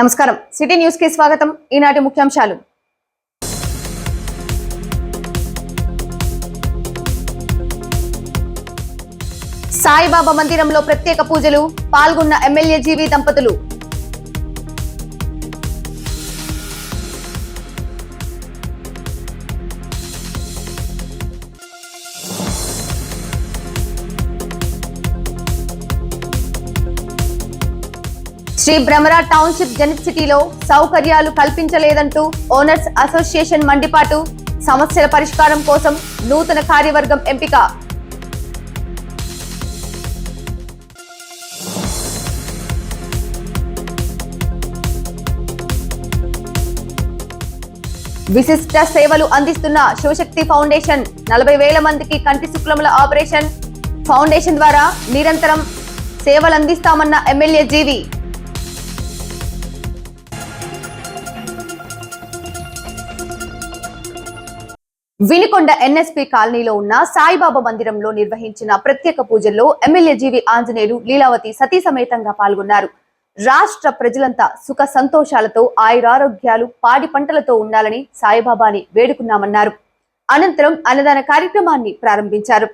నమస్కారం. సిటీ న్యూస్కి స్వాగతం. ఈనాటి ముఖ్యాంశాలు. సాయిబాబా మందిరంలో ప్రత్యేక పూజలు పాల్గొన్న ఎమ్మెల్యే జీవి దంపతులు. శ్రీ భ్రమరా టౌన్షిప్ జనిత్ సిటీలో సౌకర్యాలు కల్పించలేదంటూ ఓనర్స్ అసోసియేషన్ మండిపాటు సమస్యల పరిష్కారం కోసం నూతన కార్యవర్గం ఎంపిక. విశిష్ట సేవలు అందిస్తున్న శివశక్తి ఫౌండేషన్ నలభై వేల మందికి కంటి శుక్లముల ఆపరేషన్ ఫౌండేషన్ ద్వారా నిరంతరం సేవలందిస్తామన్న ఎమ్మెల్యే జీవి. వినికొండ ఎన్ఎస్పి కాలనీలో ఉన్న సాయిబాబా మందిరంలో నిర్వహించిన ప్రత్యేక పూజల్లో MLA G V Anjaneyulu Leelavathi సతీ సమేతంగా పాల్గొన్నారు. రాష్ట్ర ప్రజలంతా సుఖ సంతోషాలతో ఆయురారోగ్యాలు పాడి పంటలతో ఉండాలని సాయిబాబాని వేడుకున్నామన్నారు. అనంతరం అన్నదాన కార్యక్రమాన్ని ప్రారంభించారు.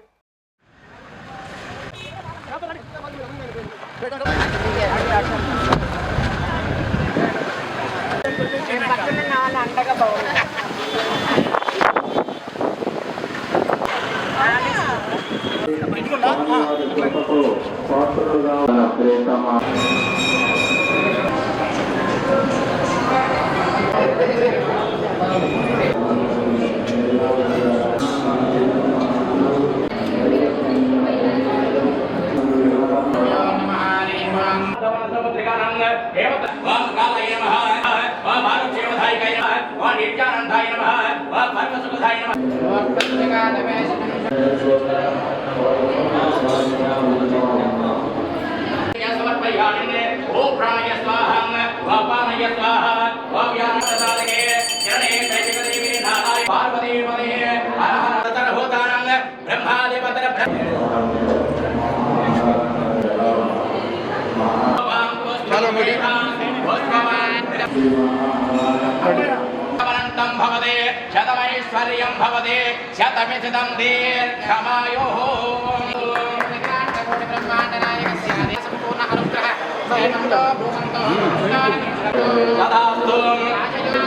देवत वा सकालाय नमः। वा मानुक्षेमधायिकाय नमः। वा निर्जानन्दाय नमः। वा परमसुखदाय नमः। वा प्रत्यगादमे समर्पयामि। ॐ प्राणय स्वाहा वापानय स्वाहा वाव्यानसालके चरणे दैविकदेवी नाराय पार्वती मने हर हर तत्र होतारं ब्रह्मादि पत्र ब्रह्म भवति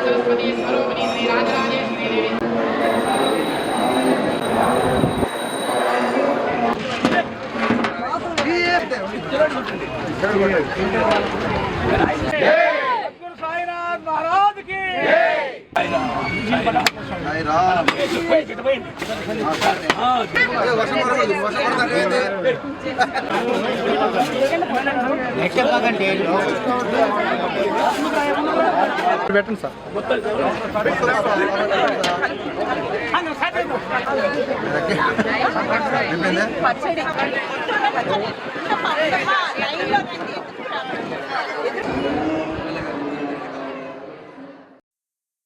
सरस्वती स्वरूपिणी श्रीराजराजेश्वरी పెట్టండి సార్ పచ్చడి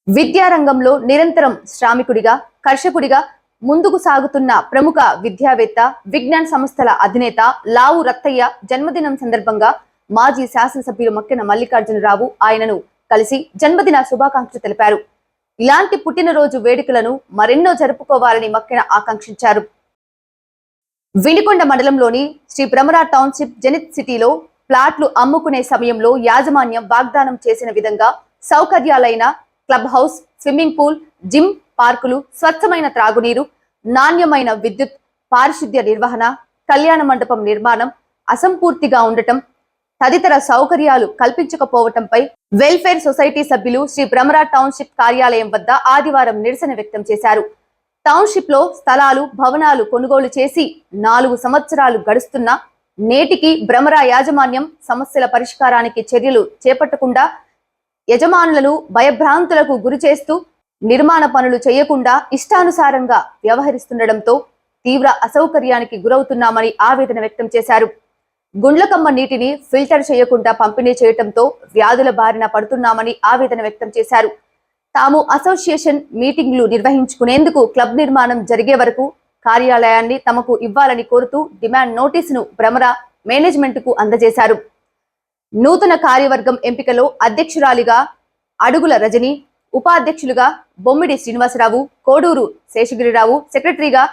విద్యారంగంలో నిరంతరం శ్రామికుడిగా కర్షకుడిగా ముందుకు సాగుతున్న ప్రముఖ విద్యావేత్త విజ్ఞాన్ సంస్థల అధినేత లావు రత్తయ్య జన్మదినం సందర్భంగా మాజీ శాసనసభ్యులు మక్కిన మల్లికార్జునరావు ఆయనను కలిసి జన్మదిన శుభాకాంక్షలు తెలిపారు. ఇలాంటి పుట్టినరోజు వేడుకలను మరెన్నో జరుపుకోవాలని మక్కిన ఆకాంక్షించారు. వినికొండ మండలంలోని శ్రీ భ్రమరా టౌన్షిప్ జెనిత్ సిటీలో ప్లాట్లు అమ్ముకునే సమయంలో యాజమాన్యం వాగ్దానం చేసిన విధంగా సౌకర్యాలైన club house swimming pool gym పార్కులు స్వచ్ఛమైన త్రాగునీరు నాణ్యమైన విద్యుత్ పారిశుద్ధ్య నిర్వహణ కళ్యాణ మండపం నిర్మాణం అసంపూర్తిగా ఉండటం తదితర సౌకర్యాలు కల్పించకపోవటంపై వెల్ఫేర్ సొసైటీ సభ్యులు శ్రీ భ్రమరా టౌన్షిప్ కార్యాలయం వద్ద ఆదివారం నిరసన వ్యక్తం చేశారు. టౌన్షిప్లో స్థలాలు భవనాలు కొనుగోలు చేసి నాలుగు సంవత్సరాలు గడుస్తున్నా నేటికి భ్రమరా యాజమాన్యం సమస్యల పరిష్కారానికి చర్యలు చేపట్టకుండా యజమానులను భయభ్రాంతులకు గురి చేస్తూ నిర్మాణ పనులు చేయకుండా ఇష్టానుసారంగా వ్యవహరిస్తుండటంతో తీవ్ర అసౌకర్యానికి గురవుతున్నామని ఆవేదన వ్యక్తం చేశారు. గుండ్లకమ్మ నీటిని ఫిల్టర్ చేయకుండా పంపిణీ చేయటంతో వ్యాధుల బారిన పడుతున్నామని ఆవేదన వ్యక్తం చేశారు. తాము అసోసియేషన్ మీటింగ్లు నిర్వహించుకునేందుకు క్లబ్ నిర్మాణం జరిగే వరకు కార్యాలయాన్ని తమకు ఇవ్వాలని కోరుతూ డిమాండ్ నోటీసును భ్రమర మేనేజ్మెంట్కు అందజేశారు. నూతన కార్యవర్గం ఎంపికలో అధ్యక్షురాలిగా అడుగుల రజని ఉపాధ్యక్షులుగా బొమ్మిడి శ్రీనివాసరావు కోడూరు శేషగిరిరావు సెక్రటరీగా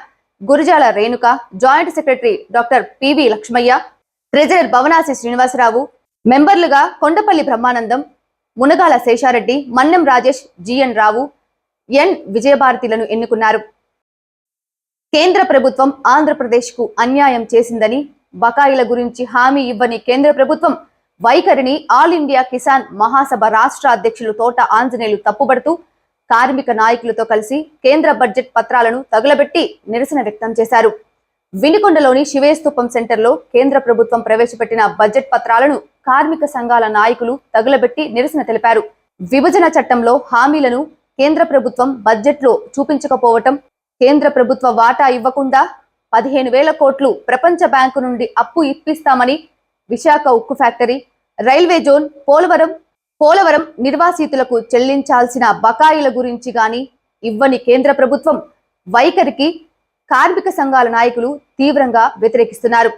Gurajala Renuka joint secretary doctor P V Lakshmaiah treasurer Bhavanasi Srinivasarao మెంబర్లుగా Kondapalli Brahmanandam Munagala Seshareddy Mannem Rajesh G N Rao N విజయభారతిలను ఎన్నుకున్నారు. కేంద్ర ప్రభుత్వం ఆంధ్రప్రదేశ్కు అన్యాయం చేసిందని బకాయిల గురించి హామీ ఇవ్వని కేంద్ర ప్రభుత్వం వైఖరిని ఆల్ ఇండియా కిసాన్ మహాసభ రాష్ట్ర అధ్యక్షులు తోట ఆంజనేయులు తప్పుబడుతూ కార్మిక నాయకులతో కలిసి కేంద్ర బడ్జెట్ పత్రాలను తగులబెట్టి నిరసన వ్యక్తం చేశారు. వినుకొండలోని శివేస్తూపం సెంటర్లో కేంద్ర ప్రభుత్వం ప్రవేశపెట్టిన బడ్జెట్ పత్రాలను కార్మిక సంఘాల నాయకులు తగులబెట్టి నిరసన తెలిపారు. విభజన చట్టంలో హామీలను కేంద్ర ప్రభుత్వం బడ్జెట్లో చూపించకపోవటం కేంద్ర ప్రభుత్వ వాటా ఇవ్వకుండా పదిహేను వేల కోట్లు ప్రపంచ బ్యాంకు నుండి అప్పు ఇప్పిస్తామని విశాఖ ఉక్కు factory railway zone Polavaram Polavaram నిర్వాసితులకు చెల్లించాల్సిన బకాయిల గురించి గాని ఇవ్వని కేంద్ర ప్రభుత్వం వైఖరికి కార్మిక సంఘాల నాయకులు తీవ్రంగా వ్యతిరేకిస్తున్నారు.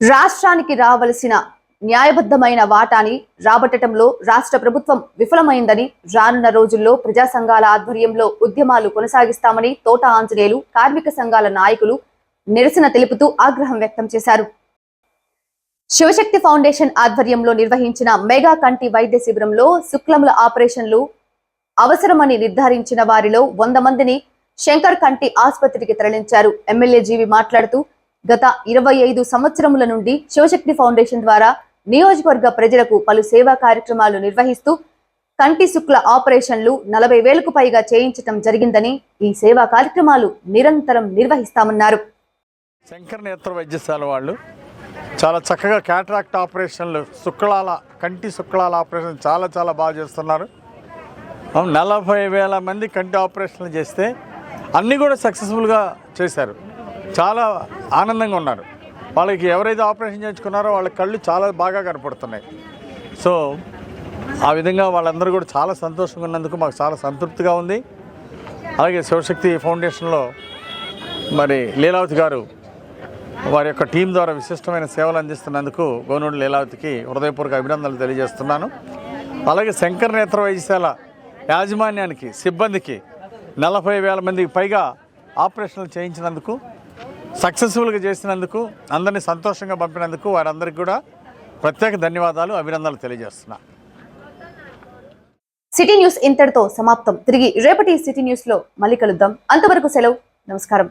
రాష్ట్రానికి రావలసిన న్యాయబద్ధమైన వాటాని రాబట్టడంలో రాష్ట్ర ప్రభుత్వం విఫలమైందని రానున్న రోజుల్లో ప్రజా సంఘాల ఆధ్వర్యంలో ఉద్యమాలు కొనసాగిస్తామని తోట ఆంజనేయులు కార్మిక సంఘాల నాయకులు నిరసన తెలుపుతూ ఆగ్రహం వ్యక్తం చేశారు. శివశక్తి ఫౌండేషన్ ఆధ్వర్యంలో నిర్వహించిన మెగా కంటి వైద్య శిబిరంలో శుక్లముల ఆపరేషన్లు అవసరమని నిర్ధారించిన వారిలో వంద మందిని శంకర్ కంటి ఆసుపత్రికి తరలించారు. ఎమ్మెల్యే జీవి మాట్లాడుతూ గత ఇరవై ఐదు సంవత్సరముల నుండి శివశక్తి ఫౌండేషన్ ద్వారా నియోజకవర్గ ప్రజలకు పలు సేవా కార్యక్రమాలు నిర్వహిస్తూ కంటి శుక్ల ఆపరేషన్లు నలభై వేలకు పైగా చేయించటం జరిగిందని ఈ సేవా కార్యక్రమాలు నిరంతరం నిర్వహిస్తామన్నారు. శంకర్ నేత్ర వైద్యశాల వాళ్ళు చాలా చక్కగా క్యాట్రాక్ట్ ఆపరేషన్లు శుక్లాల కంటి శుక్లాల ఆపరేషన్ చాలా చాలా బాగా చేస్తున్నారు. నలభై వేల మంది కంటి ఆపరేషన్లు చేస్తే అన్నీ కూడా సక్సెస్ఫుల్గా చేశారు. చాలా ఆనందంగా ఉన్నారు. వాళ్ళకి ఎవరైతే ఆపరేషన్ చేయించుకున్నారో వాళ్ళ కళ్ళు చాలా బాగా కనపడుతున్నాయి. సో ఆ విధంగా వాళ్ళందరూ కూడా చాలా సంతోషంగా ఉన్నందుకు మాకు చాలా సంతృప్తిగా ఉంది. అలాగే శివశక్తి ఫౌండేషన్లో మరి లీలావతి గారు వారి యొక్క టీం ద్వారా విశిష్టమైన సేవలు అందిస్తున్నందుకు గోనూడు లీలావతికి హృదయపూర్వక అభినందనలు తెలియజేస్తున్నాను. అలాగే శంకర్ నేత్ర వైద్యశాల యాజమాన్యానికి సిబ్బందికి నలభై వేల మందికి పైగా ఆపరేషన్లు చేయించినందుకు సక్సెస్ఫుల్గా చేసినందుకు అందరినీ సంతోషంగా పంపినందుకు వారందరికీ కూడా ప్రత్యేక ధన్యవాదాలు అభినందనలు తెలియజేస్తున్నా. సిటీ న్యూస్ ఇంతటితో సమాప్తం. తిరిగి రేపటి సిటీ న్యూస్లో మళ్ళీ కలుద్దాం. అంతవరకు సెలవు. నమస్కారం.